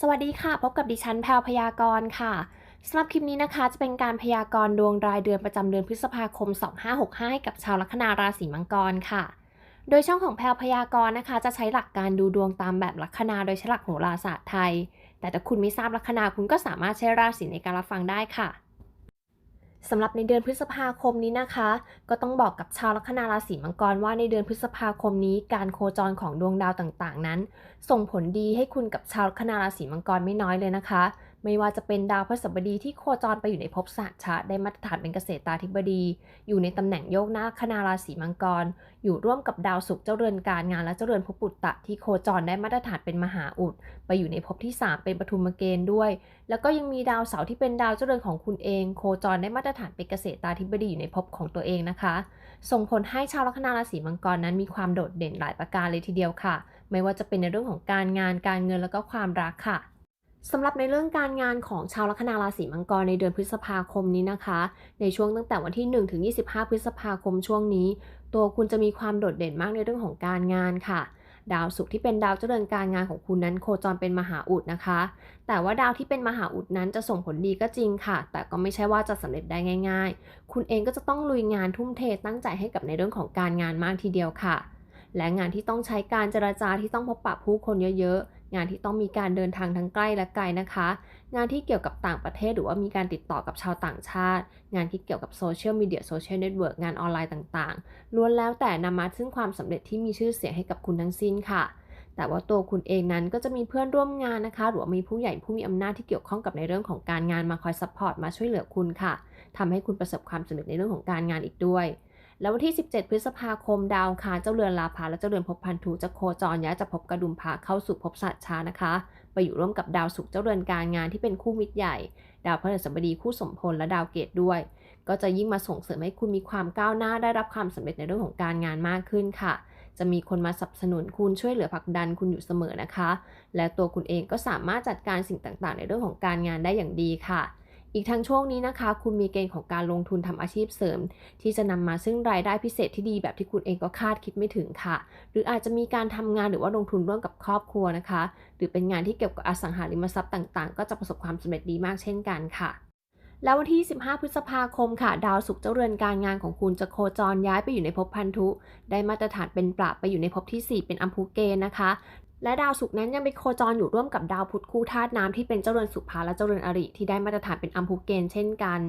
สวัสดีค่ะ พบกับดิฉันแพลวพยากรณ์ค่ะสำหรับคลิปนี้นะคะ จะเป็นการพยากรณ์ดวงรายเดือนประจำเดือนพฤษภาคม 2565ให้กับชาวลัคนาราศีมังกรค่ะ โดยช่องของแพลวพยากรณ์นะคะ จะใช้หลักการดูดวงตามแบบลัคนาโดยใช้หลักโหราศาสตร์ไทย แต่ถ้าคุณไม่ทราบลัคนาคุณก็สามารถใช้ราศีในการรับฟังได้ค่ะ สำหรับในเดือนพฤษภาคมนี้นะคะ ก็ต้องบอกกับชาวลัคนาราศีมังกรว่าในเดือนพฤษภาคมนี้ การโคจรของดวงดาวต่างๆ นั้น ส่งผลดีให้คุณกับชาวลัคนาราศีมังกรไม่น้อยเลยนะคะ ไม่ว่าจะเป็นดาวพฤหัสบดีที่โคจรไปอยู่ในภพศาสตร์ชาได้มาตรฐานเป็นเกษตราธิบดี อยู่ในตำแหน่งโยกหน้าคณาราศีมังกร อยู่ร่วมกับดาวศุกร์เจ้าเรือนการงานและเจ้าเรือนภพปุตตะที่โคจรได้มาตรฐานเป็นมหาอุด ไปอยู่ในภพที่ 3 เป็นปฐุมเกณฑ์ด้วย แล้วก็ยังมีดาวเสาร์ที่เป็นดาวเจ้าเรือนของคุณเอง โคจรได้มาตรฐานเป็นเกษตราธิบดีอยู่ในภพของตัวเองนะคะ ส่งผลให้ชาวลัคนาราศีมังกรนั้นมีความโดดเด่นหลายประการเลยทีเดียวค่ะ ไม่ว่าจะเป็นในเรื่องของการงานการเงินแล้วก็ความรักค่ะ สำหรับในเรื่องการงานของชาวลัคนาราศีมังกรในเดือนพฤษภาคมนี้นะคะ ในช่วงตั้งแต่วันที่ 1 ถึง 25 พฤษภาคมช่วงนี้ ตัวคุณจะมีความโดดเด่นมากในเรื่องของการงานค่ะ ดาวศุกร์ที่เป็นดาวเจริญการงานของคุณนั้นโคจรเป็นมหาอุดนะคะ แต่ว่าดาวที่เป็นมหาอุดนั้นจะส่งผลดีก็จริงค่ะ แต่ก็ไม่ใช่ว่าจะสำเร็จได้ง่าย ๆ คุณเองก็จะต้องลุยงานทุ่มเทตั้งใจให้กับในเรื่องของการงานมากทีเดียวค่ะ และงานที่ต้องใช้การเจรจาที่ต้องพบปะผู้คนเยอะๆ งานที่ต้องมีการเดินทางทั้งใกล้และไกลนะคะ งานที่เกี่ยวกับต่างประเทศหรือว่ามีการติดต่อกับชาวต่างชาติ งานที่เกี่ยวกับโซเชียลมีเดียโซเชียลเน็ตเวิร์กงานออนไลน์ต่างๆ ล้วนแล้วแต่นำมาซึ่งความสำเร็จที่มีชื่อเสียงให้กับคุณทั้งสิ้นค่ะแต่ว่าตัวคุณเองนั้นก็จะมีเพื่อนร่วมงานนะคะ หรือว่ามีผู้ใหญ่ผู้มีอำนาจที่เกี่ยวข้องกับในเรื่องของการงานมาคอยซัพพอร์ตมาช่วยเหลือคุณค่ะทำให้คุณประสบความสำเร็จในเรื่องของการงานอีกด้วย แล้ววันที่ 17 พฤษภาคมดาวคารเจ้าเรือนลาภาและเจ้าเรือนภพพันธุจะโคจรย้ายจากภพกระดุมพาเข้าสู่ภพสัตชานะคะ ไปอยู่ร่วมกับดาวศุกร์เจ้าเรือนการงานที่เป็นคู่มิตรใหญ่ ดาวพฤหัสบดีคู่สมพลและดาวเกตด้วย ก็จะยิ่งมาส่งเสริมให้คุณมีความก้าวหน้าได้รับความสำเร็จในเรื่องของการงานมากขึ้นค่ะ จะมีคนมาสนับสนุนคุณช่วยเหลือผลักดันคุณอยู่เสมอนะคะ และตัวคุณเองก็สามารถจัดการสิ่งต่างๆ ในเรื่องของการงานได้อย่างดีค่ะ อีกทั้งช่วงนี้นะคะ คุณมีเกณฑ์ของการลงทุนทำอาชีพเสริม ที่จะนำมาซึ่งรายได้พิเศษที่ดีแบบที่คุณเองก็คาดคิดไม่ถึงค่ะ หรืออาจจะมีการทำงานหรือว่าลงทุนร่วมกับครอบครัวนะคะ หรือเป็นงานที่เกี่ยวกับอสังหาริมทรัพย์ต่างๆ ก็จะประสบความสำเร็จดีมากเช่นกันค่ะ แล้ววันที่ 15 พฤษภาคมค่ะ ดาวศุกร์เจ้าเรือนการงานของคุณจะโคจรย้ายไปอยู่ในภพพันธุ ได้มาตรฐานเป็นปราบไปอยู่ในภพที่ 4 เป็นอัมพูเกณนะคะ และดาวศุกร์นั้นยังไปโคจรอยู่ร่วมกับดาวพุธคู่ธาตุน้ำที่เป็นเจ้าเรือนสุภาและเจ้าเรือนอริที่ได้มาตรฐานเป็นอัมพูเกณเช่นกัน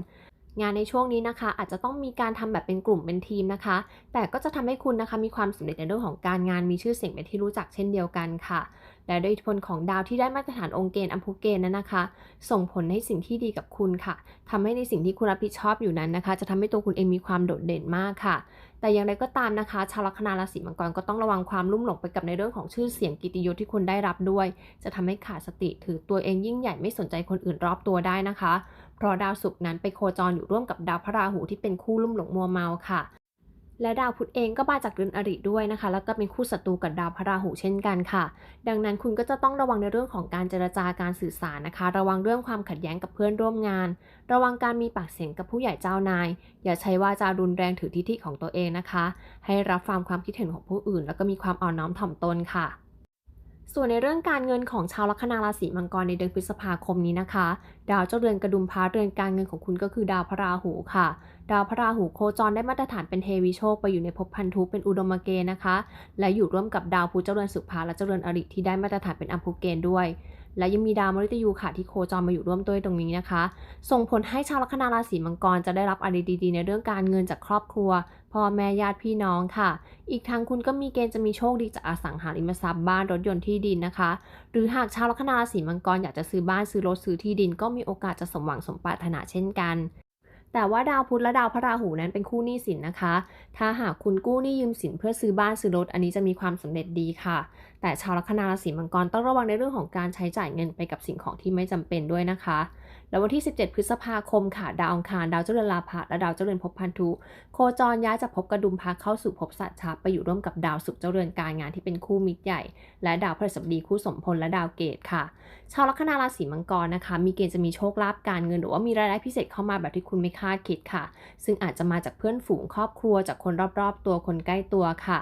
งานในช่วงนี้นะคะ อาจจะต้องมีการทำแบบเป็นกลุ่มเป็นทีมนะคะ แต่ก็จะทำให้คุณนะคะมีความสำเร็จในเรื่องของการงานมีชื่อเสียงเป็นที่รู้จักเช่นเดียวกันค่ะ และโดยอิทธิพลของดาวที่ได้มาตรฐานองค์เกณฑ์อัมพูเกณฑ์นั้นนะคะ ส่งผลให้สิ่งที่ดีกับคุณค่ะทำให้ในสิ่งที่คุณรับผิดชอบอยู่นั้นนะคะ จะทำให้ตัวคุณเองมีความโดดเด่นมากค่ะ แต่อย่างไรก็ตามนะคะ ชาวลัคนาราศีมังกรก็ต้องระวังความลุ่มหลงไปกับในเรื่องของชื่อเสียงกิติยศที่คุณได้รับด้วย จะทำให้ขาดสติถือตัวเองยิ่งใหญ่ไม่สนใจคนอื่นรอบตัวได้นะคะ เพราะดาวศุกร์นั้นไปโคจรอยู่ร่วมกับดาวพระราหูที่เป็นคู่ลุ่มหลงมัวเมาค่ะ และดาวพุธเองก็มาจากเรือนอริด้วยนะคะ แล้วก็เป็นคู่ศัตรูกับดาวพระราหูเช่นกันค่ะ ดังนั้นคุณก็จะต้องระวังในเรื่องของการเจรจาการสื่อสารนะคะ ระวังเรื่องความขัดแย้งกับเพื่อนร่วมงาน ระวังการมีปากเสียงกับผู้ใหญ่เจ้านาย อย่าใช้วาจารุนแรงถือทิฐิของตัวเองนะคะ ให้รับฟังความคิดเห็นของผู้อื่น แล้วก็มีความอ่อนน้อมถ่อมตนค่ะ ส่วนในเรื่องการเงินของชาวลัคนาราศีมังกรในเดือนพฤษภาคมนี้นะคะ ดาวเจ้าเรือนกระดุมพาเรือนการเงินของคุณก็คือดาวพระราหูค่ะ ดาวพระราหูโคจรได้มาตรฐานเป็นเทวีโชคไปอยู่ในภพพันธุเป็นอุดมเกณฑ์นะคะ และอยู่ร่วมกับดาวพุธเจ้าเรือนสุภาและเจ้าเรือนอริที่ได้มาตรฐานเป็นอัมพูเกณฑ์ด้วย และยังมีดาวมฤตยูค่ะที่โคจรมาอยู่ร่วมด้วยตรงนี้นะคะ ส่งผลให้ชาวลัคนาราศีมังกรจะได้รับอะไรดีๆ ในเรื่องการเงินจากครอบครัว พ่อแม่ญาติพี่น้องค่ะ อีกทั้งคุณก็มีเกณฑ์จะมีโชคดีจากอสังหาริมทรัพย์บ้านรถยนต์ที่ดินนะคะ หรือหากชาวลัคนาราศีมังกรอยากจะซื้อบ้านซื้อรถซื้อที่ดิน ก็มีโอกาสจะสมหวังสมปรารถนาเช่นกันแต่ว่าดาวพุธและดาวพระราหูนั้นเป็นคู่หนี้สินนะคะ ถ้าหากคุณกู้หนี้ยืมสินเพื่อซื้อบ้านซื้อรถอันนี้จะมีความสำเร็จดีค่ะ แต่ชาวลัคนาราศีมังกรต้องระวังในเรื่องของการใช้จ่ายเงินไปกับสิ่งของที่ไม่จำเป็นด้วยนะคะ แล้ววันที่ 17 พฤษภาคมค่ะ ดาวอังคาร ดาวเจริญลาภะและดาวเจริญภพพันธุ โคจรย้ายจากภพกระดุมพาเข้าสู่ภพสัตว์ชาไปอยู่ร่วมกับดาวศุกร์เจ้าเรือนการงานที่เป็นคู่มิตรใหญ่ และดาวพฤหัสบดีคู่สมพลและดาวเกตค่ะ ชาวลัคนาราศีมังกรนะคะ มีเกณฑ์จะมีโชคลาภการเงินหรือว่ามีรายได้พิเศษเข้ามาแบบที่คุณไม่คาดคิดค่ะ ซึ่งอาจจะมาจากเพื่อนฝูงครอบครัวจากคนรอบๆ ตัวคนใกล้ตัวค่ะ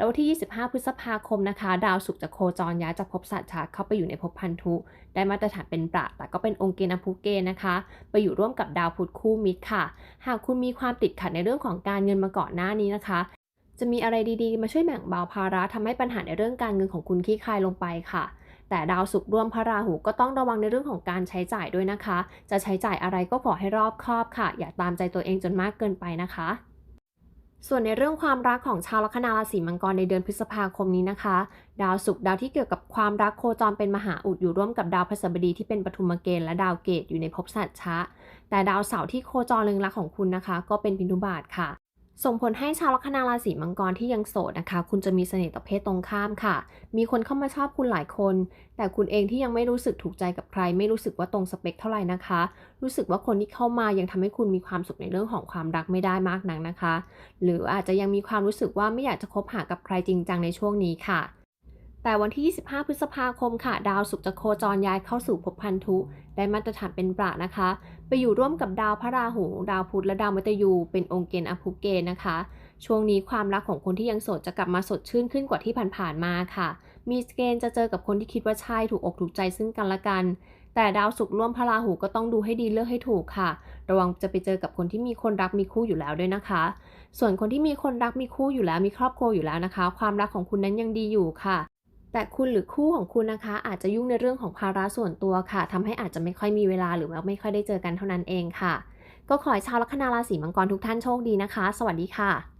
แล้ววันที่ 25 พฤษภาคมนะคะ ดาวศุกร์จะโคจรย้ายจากภพสัตว์ชาเข้าไปอยู่ในภพพันธุ ได้มาตรฐานเป็นประแต่ก็เป็นองค์เกณฑ์อภุเกณฑ์นะคะ ไปอยู่ร่วมกับดาวพุธคู่มิตรค่ะ หากคุณมีความติดขัดในเรื่องของการเงินมาก่อนหน้านี้นะคะ จะมีอะไรดีๆ มาช่วยแบ่งเบาภาระทำให้ปัญหาในเรื่องการเงินของคุณคลี่คลายลงไปค่ะแต่ดาวศุกร์ร่วมพระราหูก็ต้องระวังในเรื่องของการใช้จ่ายด้วยนะคะ จะใช้จ่ายอะไรก็ขอให้รอบคอบค่ะ อย่าตามใจตัวเองจนมากเกินไปนะคะ ส่วนในเรื่องความรักของชาวลัคนาราศีมังกรในเดือนพฤษภาคมนี้นะคะ ดาวศุกร์ดาวที่เกี่ยวกับความรักโคจรเป็นมหาอุดอยู่ร่วมกับดาวพฤหัสบดีที่เป็นปฐุมเกณฑ์และดาวเกตอยู่ในภพสัตชะ แต่ดาวเสาร์ที่โคจรเรืองรักของคุณนะคะ ก็เป็นพินุบาทค่ะ ส่งผลให้ชาวลัคนาราศีมังกรที่ยังโสดนะคะ คุณจะมีเสน่ห์ต่อเพศตรงข้ามค่ะ มีคนเข้ามาชอบคุณหลายคน แต่คุณเองที่ยังไม่รู้สึกถูกใจกับใคร ไม่รู้สึกว่าตรงสเปคเท่าไหร่นะคะ รู้สึกว่าคนที่เข้ามายังทำให้คุณมีความสุขในเรื่องของความรักไม่ได้มากนักนะคะ หรืออาจจะยังมีความรู้สึกว่าไม่อยากจะคบหากับใครจริงจังในช่วงนี้ค่ะ แต่วันที่ 25 พฤษภาคมค่ะ ดาวศุกร์จะโคจรย้ายเข้าสู่ภพพันธุ ได้มาตรฐานเป็นประนะคะ ไปอยู่ร่วมกับดาวพระราหู ดาวพุธและดาวมฤตยู เป็นองค์เกณฑ์อภุเกณฑ์นะคะ ช่วงนี้ความรักของคนที่ยังโสดจะกลับมาสดชื่นขึ้นกว่าที่ผ่านๆมาค่ะ มีเกณฑ์จะเจอกับคนที่คิดว่าใช่ถูกอกถูกใจซึ่งกันและกัน แต่ดาวศุกร์ร่วมพระราหูก็ต้องดูให้ดีเลือกให้ถูกค่ะ ระวังจะไปเจอกับคนที่มีคนรักมีคู่อยู่แล้วด้วยนะคะ ส่วนคนที่มีคนรักมีคู่อยู่แล้วมีครอบครัวอยู่แล้วนะคะ ความรักของคุณนั้นยังดีอยู่ค่ะ แต่คุณหรือคู่ของคุณนะคะ อาจจะยุ่งในเรื่องของภาระส่วนตัวค่ะทำให้อาจจะไม่ค่อยมีเวลาหรือว่าไม่ค่อยได้เจอกันเท่านั้นเองค่ะ ก็ขอให้ชาวลัคนาราศีมังกรทุกท่านโชคดีนะคะ สวัสดีค่ะ